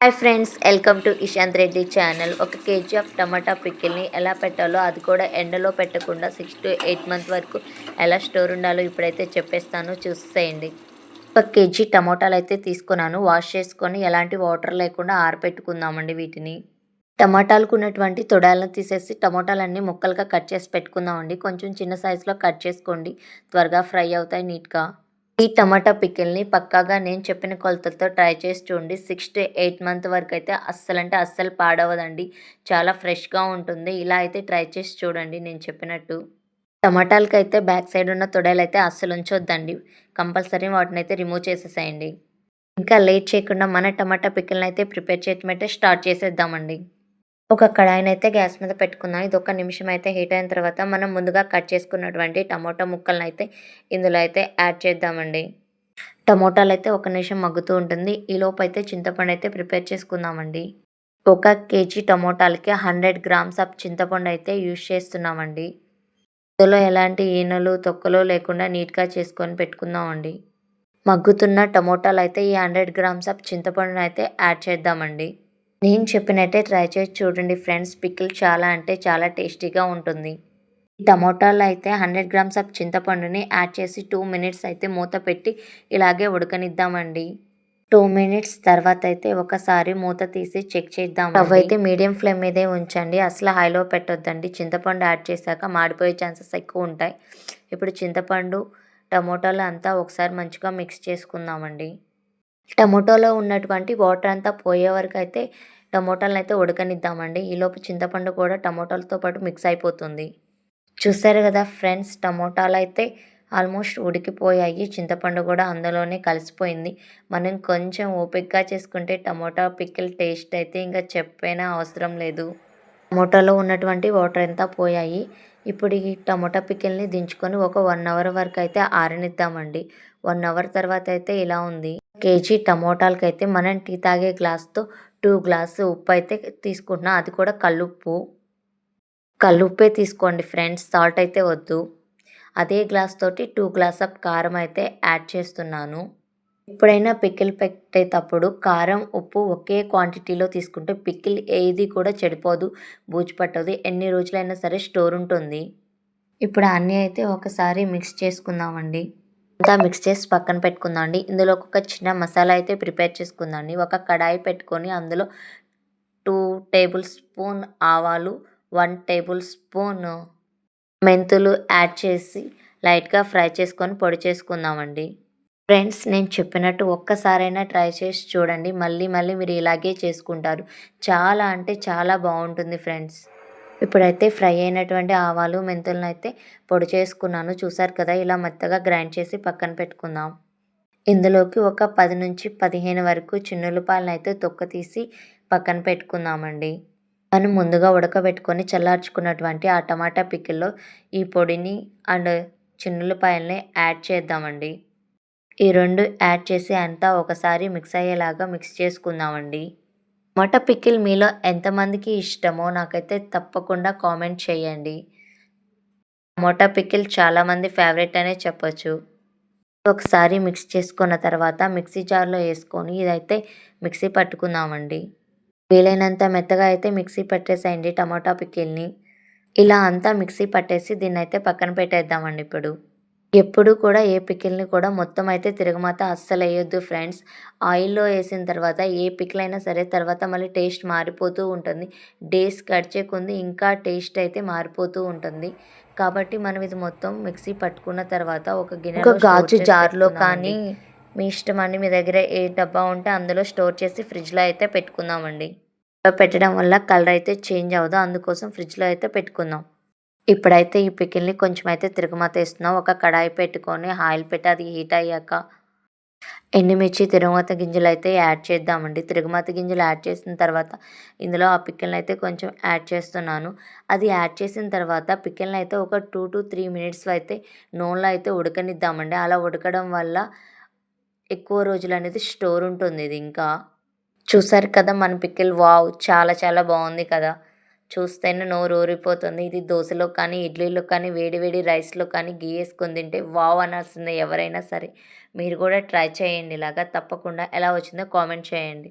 Hi friends welcome to Ishant Reddy channel. ఒక KG of tomato పిక్కిల్ని ఎలా పెట్టాలో అది కూడా ఎండలో పెట్టకుండా సిక్స్ టు ఎయిట్ మంత్ వరకు ఎలా స్టోర్ ఉండాలో ఇప్పుడైతే చెప్పేస్తాను. చూసేయండి. ఒక కేజీ టమాటాలు అయితే తీసుకున్నాను. వాష్ చేసుకొని ఎలాంటి వాటర్ లేకుండా ఆరపెట్టుకుందామండి వీటిని. టమాటాలకు ఉన్నటువంటి తొడాలను తీసేసి టమాటాలన్నీ ముక్కలుగా కట్ చేసి పెట్టుకుందామండి. కొంచెం చిన్న సైజులో కట్ చేసుకోండి. త్వరగా ఫ్రై అవుతాయి నీట్గా. ఈ టమాటా పికిల్ని పక్కాగా నేను చెప్పిన కొలతలతో ట్రై చేసి చూడండి. సిక్స్ టు ఎయిట్ మంత్ వరకు అయితే అస్సలు అంటే అస్సలు పాడవదండి. చాలా ఫ్రెష్గా ఉంటుంది. ఇలా అయితే ట్రై చేసి చూడండి నేను చెప్పినట్టు. టమాటాలకైతే బ్యాక్ సైడ్ ఉన్న తొడలు అయితే అస్సలు ఉంచొద్దండి. కంపల్సరీ వాటిని అయితే రిమూవ్ చేసేసేయండి. ఇంకా లేట్ చేయకుండా మన టమాటా పికిల్ని అయితే ప్రిపేర్ చేయటం స్టార్ట్ చేసేద్దామండి. ఒక కడాయిని అయితే గ్యాస్ మీద పెట్టుకున్నాను. ఇది ఒక నిమిషం అయితే హీట్ అయిన తర్వాత మనం ముందుగా కట్ చేసుకున్నటువంటి టమోటా ముక్కలను అయితే ఇందులో అయితే యాడ్ చేద్దామండి. టమోటాలు అయితే ఒక నిమిషం మగ్గుతూ ఉంటుంది. ఈ అయితే చింతపండు అయితే ప్రిపేర్ చేసుకుందామండి. ఒక కేజీ టమోటాలకి హండ్రెడ్ గ్రామ్స్ ఆఫ్ చింతపండు అయితే యూజ్ చేస్తున్నామండి. ఇందులో ఎలాంటి ఈనలు తొక్కలు లేకుండా నీట్గా చేసుకొని పెట్టుకుందామండి. మగ్గుతున్న టమోటాలు అయితే ఈ హండ్రెడ్ గ్రామ్స్ ఆఫ్ చింతపండును అయితే యాడ్ చేద్దామండి. నేను చెప్పినట్టే ట్రై చేసి చూడండి ఫ్రెండ్స్. పికిల్ చాలా అంటే చాలా టేస్టీగా ఉంటుంది. టమోటాలు అయితే హండ్రెడ్ గ్రామ్స్ ఆఫ్ చింతపండుని యాడ్ చేసి టూ మినిట్స్ అయితే మూత పెట్టి ఇలాగే ఉడకనిద్దామండి. టూ మినిట్స్ తర్వాత అయితే ఒకసారి మూత తీసి చెక్ చేద్దాం. స్టవ్ అయితే మీడియం ఫ్లేమ్ మీదే ఉంచండి. అసలు హైలో పెట్టొద్దండి. చింతపండు యాడ్ చేశాక మాడిపోయే ఛాన్సెస్ ఎక్కువ ఉంటాయి. ఇప్పుడు చింతపండు టమోటాలు అంతా ఒకసారి మంచిగా మిక్స్ చేసుకుందామండి. టమోటాలో ఉన్నటువంటి వాటర్ అంతా పోయే వరకు అయితే టమోటాలను అయితే ఉడకనిద్దామండి. ఈలోపు చింతపండు కూడా టమోటాలతో పాటు మిక్స్ అయిపోతుంది. చూసారు కదా ఫ్రెండ్స్ టమోటాలు అయితే ఆల్మోస్ట్ ఉడికిపోయాయి. చింతపండు కూడా అందులోనే కలిసిపోయింది. మనం కొంచెం ఓపిక్గా చేసుకుంటే టమోటా పిక్కిల్ టేస్ట్ అయితే ఇంకా చెప్పైనా అవసరం లేదు. టమోటాలో ఉన్నటువంటి వాటర్ అంతా పోయాయి. ఇప్పుడు ఈ టమోటా పిక్కిల్ని దించుకొని ఒక వన్ అవర్ వరకు అయితే ఆరనిద్దామండి. వన్ అవర్ తర్వాత అయితే ఇలా ఉంది. కేజీ టమోటాలకి అయితే మనం టీ తాగే గ్లాస్తో టూ గ్లాసు ఉప్పు అయితే తీసుకుంటున్నా. అది కూడా కల్లుప్పు. కల్లుప్పే తీసుకోండి ఫ్రెండ్స్ సాల్ట్ అయితే వద్దు. అదే గ్లాస్ తోటి టూ గ్లాస్ ఆఫ్ కారం అయితే యాడ్ చేస్తున్నాను. ఎప్పుడైనా పికిల్ పెట్టేటప్పుడు కారం ఉప్పు ఒకే క్వాంటిటీలో తీసుకుంటే పికిల్ ఏది కూడా చెడిపోదు బూజు పట్టదు. ఎన్ని రోజులైనా సరే స్టోర్ ఉంటుంది. ఇప్పుడు అన్నీ అయితే ఒకసారి మిక్స్ చేసుకుందామండి. అంతా మిక్స్ చేసి పక్కన పెట్టుకుందాం ఇందులో ఒక చిన్న మసాలా అయితే ప్రిపేర్ చేసుకుందాం ఒక కడాయి పెట్టుకొని అందులో టూ టేబుల్ స్పూన్ ఆవాలు వన్ టేబుల్ స్పూన్ మెంతులు యాడ్ చేసి లైట్గా ఫ్రై చేసుకొని పొడి చేసుకుందామండి. ఫ్రెండ్స్ నేను చెప్పినట్టు ఒక్కసారైనా ట్రై చేసి చూడండి. మళ్ళీ మళ్ళీ మీరు ఇలాగే చేసుకుంటారు. చాలా అంటే చాలా బాగుంటుంది ఫ్రెండ్స్ ఇప్పుడైతే ఫ్రై అయినటువంటి ఆవాలు మెంతులను అయితే పొడి చేసుకున్నాను. చూసారు కదా ఇలా మెత్తగా గ్రైండ్ చేసి పక్కన పెట్టుకుందాం. ఇందులోకి ఒక పది నుంచి పదిహేను వరకు చిన్నులపాలను అయితే తొక్క తీసి పక్కన పెట్టుకుందామండి. మనం ముందుగా ఉడకబెట్టుకొని చల్లార్చుకున్నటువంటి ఆ టమాటా పికిల్లో ఈ పొడిని అండ్ చిన్నులపాయల్ని యాడ్ చేద్దామండి. ఈ రెండు యాడ్ చేసి అంతా ఒకసారి మిక్స్ అయ్యేలాగా మిక్స్ చేసుకుందామండి. టమాటా పికిల్ మీలో ఎంతమందికి ఇష్టమో నాకైతే తప్పకుండా కామెంట్ చేయండి. టమాటా పికిల్ చాలామంది ఫేవరెట్ అనే చెప్పొచ్చు. ఒకసారి మిక్స్ చేసుకున్న తర్వాత మిక్సీ జార్లో వేసుకొని ఇదైతే మిక్సీ పట్టుకుందామండి. వీలైనంత మెత్తగా అయితే మిక్సీ పట్టేసేయండి టమాటా పికిల్ని. ఇలా అంతా మిక్సీ పట్టేసి దీన్ని అయితే పక్కన పెట్టేద్దామండి ఇప్పుడు. ఎప్పుడు కూడా ఏ పికిల్ని కూడా మొత్తం అయితే తిరగమాత అస్సలు వేయొద్దు ఫ్రెండ్స్. ఆయిల్లో వేసిన తర్వాత ఏ పికిల్ అయినా సరే తర్వాత మళ్ళీ టేస్ట్ మారిపోతూ ఉంటుంది. డేస్ గడిచే కొంది ఇంకా టేస్ట్ అయితే మారిపోతూ ఉంటుంది. కాబట్టి మనం ఇది మొత్తం మిక్సీ పట్టుకున్న తర్వాత ఒక గిన్నె గాజు జార్లో కానీ మీ ఇష్టం అండి మీ దగ్గర ఏ డబ్బా ఉంటే అందులో స్టోర్ చేసి ఫ్రిడ్జ్లో అయితే పెట్టుకుందామండి. పెట్టడం వల్ల కలర్ అయితే చేంజ్ అవ్వదు. అందుకోసం ఫ్రిడ్జ్లో అయితే పెట్టుకుందాం. ఇప్పుడైతే ఈ పికిల్ని కొంచెం అయితే తిరుగుమత ఇస్తున్నాం. ఒక కడాయి పెట్టుకొని ఆయిల్ పెట్టి అది హీట్ అయ్యాక ఎండుమిర్చి తిరుగుమత గింజలు అయితే యాడ్ చేద్దామండి. తిరుగుమత గింజలు యాడ్ చేసిన తర్వాత ఇందులో ఆ పికిల్ని అయితే కొంచెం యాడ్ చేస్తున్నాను. అది యాడ్ చేసిన తర్వాత పికిల్ని అయితే ఒక టూ టు త్రీ మినిట్స్ అయితే నూనెలో అయితే ఉడకనిద్దామండి. అలా ఉడకడం వల్ల ఎక్కువ రోజులు అనేది స్టోర్ ఉంటుంది ఇది ఇంకా. చూసారు కదా మన పికిల్? వావ్! చాలా చాలా బాగుంది కదా. చూస్తేనే నోరు ఊరిపోతుంది. ఇది దోశలో కానీ ఇడ్లీలో కానీ వేడివేడి రైస్లో కానీ గీ వేసుకొని తింటే వావ్ అనాల్సిందే ఎవరైనా సరే. మీరు కూడా ట్రై చేయండి. ఇలాగా తప్పకుండా ఎలా వచ్చిందో కామెంట్ చేయండి.